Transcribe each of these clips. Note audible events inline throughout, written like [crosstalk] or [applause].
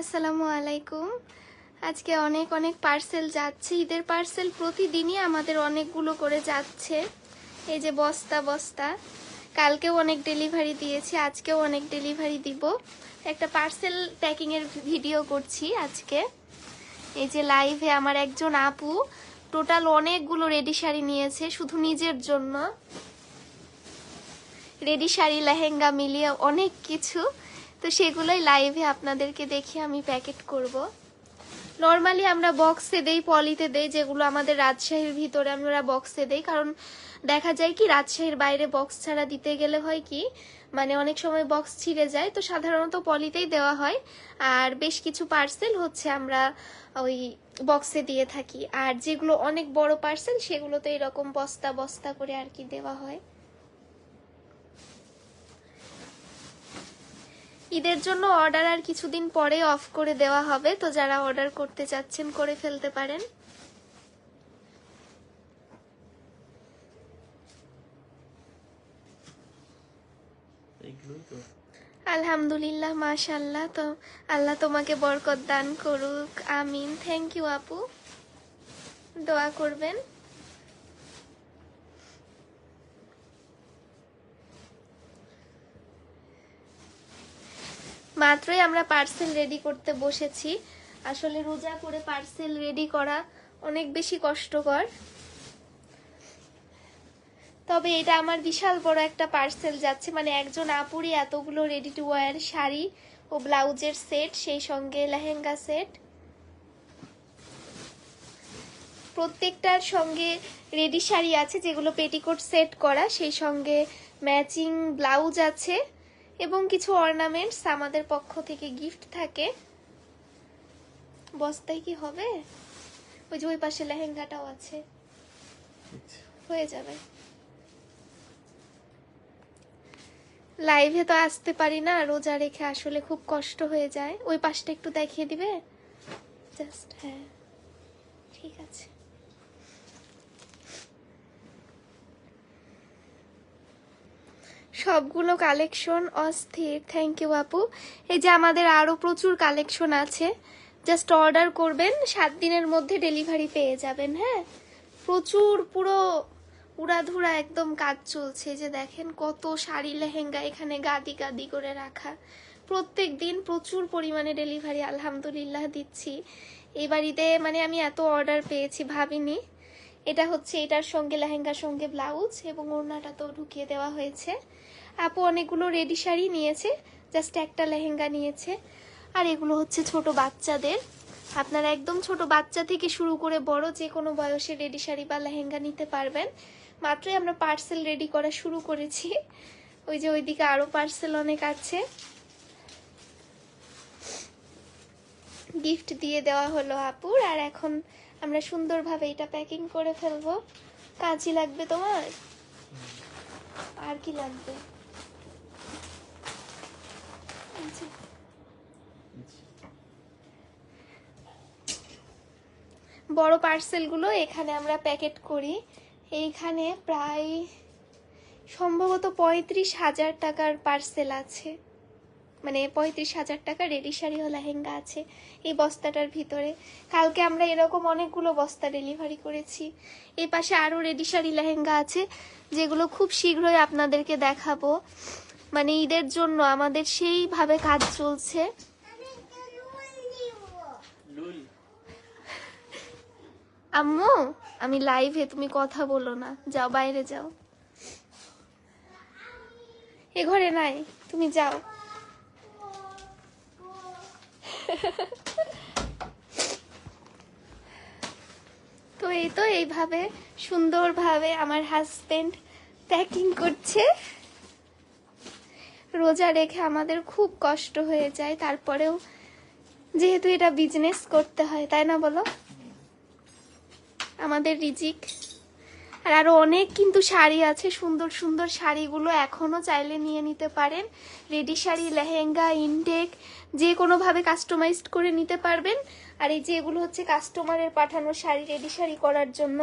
আসসালামু আলাইকুম। আজকে অনেক অনেক পার্সেল যাচ্ছে। ঈদের পার্সেল প্রতিদিনই আমাদের অনেকগুলো করে যাচ্ছে। এই যে বস্তা বস্তা। কালকেও অনেক ডেলিভারি দিয়েছি, আজকেও অনেক ডেলিভারি দিব। একটা পার্সেল প্যাকিংয়ের ভিডিও করছি আজকে। এই যে লাইভে আমার একজন আপু টোটাল অনেকগুলো রেডি শাড়ি নিয়েছে, শুধু নিজের জন্য। রেডি শাড়ি, লেহেঙ্গা মিলিয়ে অনেক কিছু। তো সেগুলোই লাইভে আপনাদেরকে দেখে আমি প্যাকেট করব। নর্মালি আমরা বক্সে দেই পলিতে দেই, যেগুলো আমাদের রাজশাহীর ভিতরে আমরা বক্সে দেই। কারণ দেখা যায় কি, রাজশাহীর বাইরে বক্স ছাড়া দিতে গেলে হয় কি মানে অনেক সময় বক্স ছিঁড়ে যায়। তো সাধারণত পলিতেই দেওয়া হয়। আর বেশ কিছু পার্সেল হচ্ছে আমরা ওই বক্সে দিয়ে থাকি। আর যেগুলো অনেক বড় পার্সেল সেগুলোতে এরকম বস্তা বস্তা করে আর কি দেওয়া হয়। ঈদের জন্য অর্ডার আর কিছুদিন পরে অফ করে দেওয়া হবে, তো যারা অর্ডার করতে চাচ্ছেন করে ফেলতে পারেন। আলহামদুলিল্লাহ মাশাল্লাহ তো আল্লাহ তোমাকে বরকত দান করুক, আমিন। থ্যাংক ইউ আপু। দোয়া করবেন। মাত্রই আমরা পার্সেল রেডি করতে বসেছি। আসলে রোজা করে পার্সেল রেডি করা অনেক বেশি কষ্টকর। তবে এটা আমার বিশাল বড় একটা পার্সেল যাচ্ছে মানে একজন আপুরি এতগুলো রেডি টু ওয়ার শাড়ি ও ব্লাউজের সেট সেই সঙ্গে লেহেঙ্গা সেট প্রত্যেকটার সঙ্গে রেডি শাড়ি আছে, যেগুলো পেটিকোট সেট করা, সেই সঙ্গে ম্যাচিং ব্লাউজ আছে। এবং কিছু অর্নামেন্টস আমাদের পক্ষ থেকে গিফট থাকে। বস্তায় কি হবে? ওই যে ওই পাশে লেহেঙ্গাটাও আছে। আচ্ছা। হয়ে যাবে। লাইভে তো আসতে পারি না রোজা রেখে আসলে খুব কষ্ট হয়ে যায়। ওই পাশটা একটু দেখিয়ে দিবে? জাস্ট হ্যাঁ ঠিক আছে। সবগুলো কালেকশন অস্থির। থ্যাংক ইউ আপু এই যে আমাদের আরও প্রচুর কালেকশন আছে। জাস্ট অর্ডার করবেন, সাত দিনের মধ্যে ডেলিভারি পেয়ে যাবেন হ্যাঁ? প্রচুর পুরো উড়াধুরা একদম কাজ চলছে। যে দেখেন কত শাড়ি, লেহেঙ্গা এখানে গাদি গাদি করে রাখা। প্রত্যেক দিন প্রচুর পরিমাণে ডেলিভারি আলহামদুলিল্লাহ দিচ্ছি। এবার ঈদে মানে আমি এত অর্ডার পেয়েছি, ভাবিনি। এটা হচ্ছে এটার সঙ্গে লেহেঙ্গার সঙ্গে ব্লাউজ এবং ওড়নাটা তো ঢুকিয়ে দেওয়া হয়েছে। আপু অনেকগুলো রেডি শাড়ি নিয়েছে জাস্ট একটা লেহেঙ্গা নিয়েছে। আর এগুলো হচ্ছে ছোট বাচ্চাদের। আপনারা একদম ছোট বাচ্চা থেকে শুরু করে বড় যে কোনো বয়সে রেডি শাড়ি বা লেহেঙ্গা নিতে পারবেন। মাত্রই আমরা পার্সেল রেডি করা শুরু করেছি। ওই যে ওইদিকে আরও পার্সেল অনেক আছে। গিফট দিয়ে দেওয়া হলো আপুর, আর এখন আমরা সুন্দরভাবে এটা প্যাকিং করে ফেলব। কাঁচি লাগবে তোমার? আর কি লাগবে? বড় পার্সেলগুলো এখানে আমরা প্যাকেট করি। এইখানে প্রায় সম্ভবত পঁয়ত্রিশ হাজার টাকার পার্সেল আছে। মানে পঁয়ত্রিশ হাজার টাকা রেডি শাড়ি ও লেহেঙ্গা আছে এই বস্তাটার ভিতরে। কালকে আমরা এরকম অনেকগুলো বস্তা ডেলিভারি করেছি। এই পাশে আরও রেডি শাড়ি লেহেঙ্গা আছে, যেগুলো খুব শীঘ্রই আপনাদেরকে দেখাবো। মানে ঈদের জন্য আমাদের সেইভাবে কাজ চলছে। আম্মু আমি লাইভে তুমি কথা বলো না। যাও বাইরে যাও। এ ঘরে নাই তুমি যাও। তো এই তো এইভাবে সুন্দরভাবে আমার হাজবেন্ড প্যাকিং করছে। রোজা রেখে আমাদের খুব কষ্ট হয়ে যায়, তারপরেও যেহেতু এটা বিজনেস করতে হয়, তাই না বলো? আমাদের রিজিক। আর আরও অনেক কিন্তু শাড়ি আছে, সুন্দর সুন্দর শাড়িগুলো এখনও চাইলে নিয়ে নিতে পারেন। রেডি শাড়ি, লেহেঙ্গা, ইনটেক, যে কোনোভাবে কাস্টমাইজড করে নিতে পারবেন। আর এই যে এগুলো হচ্ছে কাস্টমারের পাঠানো শাড়ি, রেডি শাড়ি করার জন্য।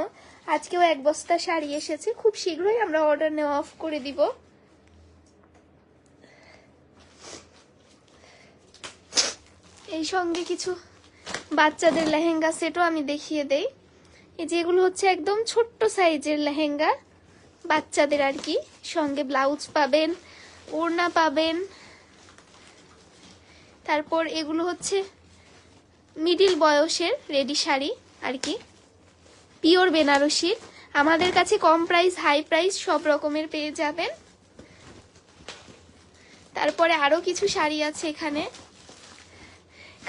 আজকেও এক বস্তা শাড়ি এসেছে, খুব শীঘ্রই আমরা অর্ডার নেওয়া অফ করে দিব। এই সঙ্গে কিছু বাচ্চাদের লেহেঙ্গা সেটও আমি দেখিয়ে দেই। এই যেগুলো হচ্ছে একদম ছোট্ট সাইজের লেহেঙ্গা। বাচ্চাদের আর কি, সঙ্গে ব্লাউজ পাবেন, ওড়না পাবেন। তারপর এগুলো হচ্ছে মিডিল বয়সের রেডি শাড়ি আর কি। পিওর বেনারসির। আমাদের কাছে কম প্রাইস, হাই প্রাইস সব রকমের পেয়ে যাবেন। তারপরে আরও কিছু শাড়ি আছে এখানে।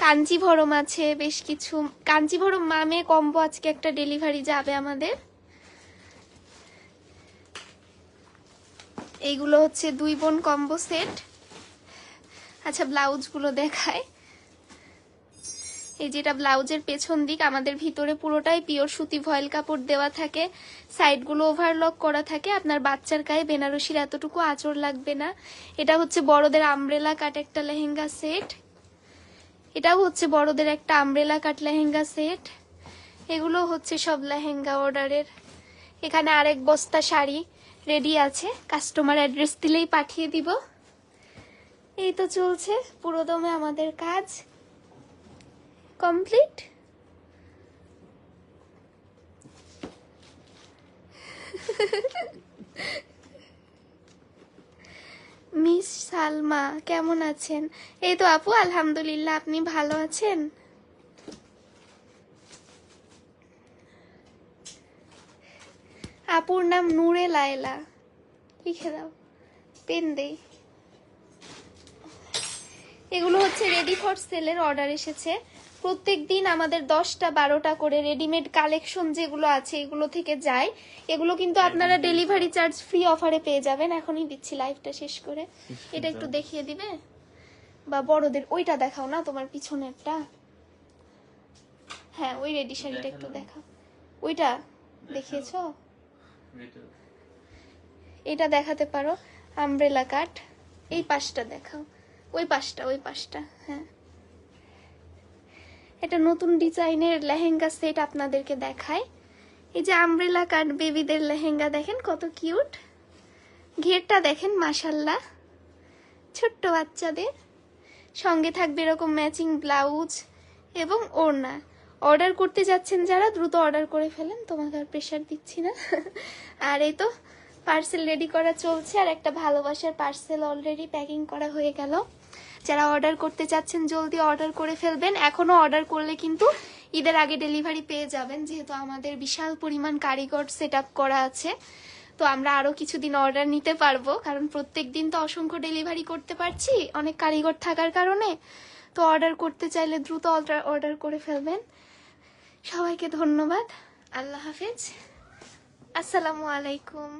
কাঞ্জিভরম আছে, বেশ কিছু। কাঞ্জিভরম মামে কম্বো আজকে একটা ডেলিভারি যাবে আমাদের। এইগুলো হচ্ছে দুই বোন কম্বো সেট। আচ্ছা ব্লাউজগুলো দেখায়। এই যেটা ব্লাউজের পেছন দিক, আমাদের ভিতরে পুরোটাই পিওর সুতি ভয়েল কাপড় দেওয়া থাকে। সাইডগুলো ওভারলক করা থাকে। আপনার বাচ্চার গায়ে বেনারসির এতটুকু আচর লাগবে না। এটা হচ্ছে বড়দের আমব্রেলা কাট একটা লেহেঙ্গা সেট। এটাও হচ্ছে বড়দের একটা আমব্রেলা কাট লেহেঙ্গা সেট এগুলো হচ্ছে সব লেহেঙ্গা অর্ডারের এখানে আরেক বস্তা শাড়ি রেডি আছে। কাস্টমার অ্যাড্রেস দিলেই পাঠিয়ে দিব। এই তো চলছে পুরোদমে আমাদের কাজ। কমপ্লিট [laughs] সালমা, কেমন আছেন? এই তো আপু, আলহামদুলিল্লাহ, আপনি ভালো আছেন? আপুর নাম নূরে লায়লা। লিখে দাও। পেন দেই। এগুলো হচ্ছে রেডি ফর সেলের অর্ডার এসেছে। প্রত্যেক দিন আমাদের দশটা বারোটা করে রেডিমেড কালেকশন যেগুলো আছে এগুলো থেকে যায়। এগুলো কিন্তু আপনারা ডেলিভারি চার্জ ফ্রি অফারে পেয়ে যাবেন। এখনই দিচ্ছি লাইভটা শেষ করে। এটা একটু দেখিয়ে দিবে? বা বড়দের ওইটা দেখাও না তোমার পিছনেরটা? হ্যাঁ ওই রেডি শাড়িটা একটু দেখাও। ওইটা দেখিয়েছো? এটা। দেখাতে পারো। আমব্রেলা কাট এই পাশটা দেখাও। ওই পাশটা ওই পাশটা হ্যাঁ। এটা নতুন ডিজাইনের লেহেঙ্গা সেট আপনাদেরকে দেখায়। এই যে আমব্রেলা কাট বেবিদের লেহেঙ্গা দেখেন কত কিউট। ঘেরটা দেখেন মাসাল্লাহ ছোট্ট বাচ্চাদের। সঙ্গে থাকবে এরকম ম্যাচিং ব্লাউজ এবং ওড়না। অর্ডার করতে যাচ্ছেন যারা, দ্রুত অর্ডার করে ফেলেন, তোমাকে আর প্রেশার দিচ্ছি না। আর এই তো, পার্সেল রেডি করা চলছে, আর একটা ভালোবাসার পার্সেল অলরেডি প্যাকিং করা হয়ে গেল। যারা অর্ডার করতে চাচ্ছেন, জলদি অর্ডার করে ফেলবেন। এখনও অর্ডার করলে কিন্তু ঈদের আগে ডেলিভারি পেয়ে যাবেন, যেহেতু আমাদের বিশাল পরিমাণ কারিগর সেট করা আছে। তো আমরা আরও কিছুদিন অর্ডার নিতে পারব, কারণ প্রত্যেক দিন তো অসংখ্য ডেলিভারি করতে পারছি, অনেক কারিগর থাকার কারণে। তো অর্ডার করতে চাইলে দ্রুত অর্ডার অর্ডার করে ফেলবেন। সবাইকে ধন্যবাদ। আল্লাহ হাফেজ। আসসালামু আলাইকুম।